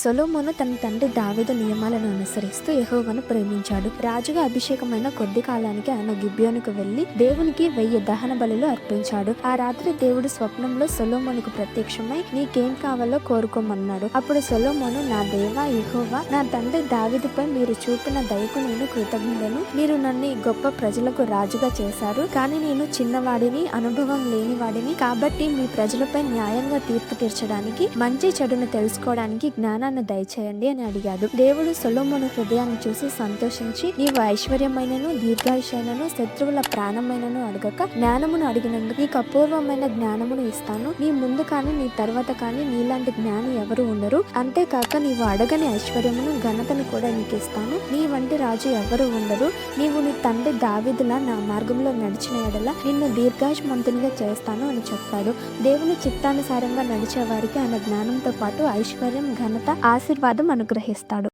సొలోమోను తన తండ్రి దావీదు నియమాలను అనుసరిస్తూ యహోవను ప్రేమించాడు. రాజుగా అభిషేకమైన కొద్ది కాలానికి ఆయన గిబ్బియోనుకు వెళ్ళి దేవునికి వెయ్యి దహన బలులు అర్పించాడు. ఆ రాత్రి దేవుడు స్వప్నంలో సొలోమోనుకు ప్రత్యక్షమై నీకేం కావాలో కోరుకోమన్నాడు. అప్పుడు సొలోమోను నా దేవా యహోవా నా తండ్రి దావీదుపై మీరు చూపిన దయకు నేను కృతజ్ఞులను మీరు నన్ను ఈ గొప్ప ప్రజలకు రాజుగా చేశారు. కానీ నేను చిన్నవాడిని అనుభవం లేని వాడిని కాబట్టి మీ ప్రజలపై న్యాయంగా తీర్పు తీర్చడానికి మంచి చెడును తెలుసుకోవడానికి జ్ఞానాన్ని దయచేయండి అని అడిగాడు. దేవుడు సొలోమోను హృదయాన్ని చూసి సంతోషించి నీవు ఐశ్వర్యమైనను దీర్ఘాయుషైనను శత్రువుల ప్రాణమైనను అడగక జ్ఞానమును అడిగినందుకు నీకు అపూర్వమైన జ్ఞానమును ఇస్తాను. నీ ముందు కానీ నీ తర్వాత కానీ నీలాంటి జ్ఞాని ఎవరు ఉండరు. అంతేకాక నీవు అడగని ఐశ్వర్యమును ఘనతను కూడా నీకు ఇస్తాను. నీ వంటి రాజు ఎవరు ఉండరు. నీవు నీ తండ్రి దావిదులా నా మార్గంలో నడిచిన ఎడల నిన్ను దీర్ఘాయుష్మంతునిగా చేస్తాను అని చెప్తాడు దేవుని చిత్తానుసారంగా నడిచే వారికి ఆయన జ్ఞానంతో పాటు ఐశ్వర్యం ఘనత ఆశీర్వాదం అనుగ్రహిస్తాడు.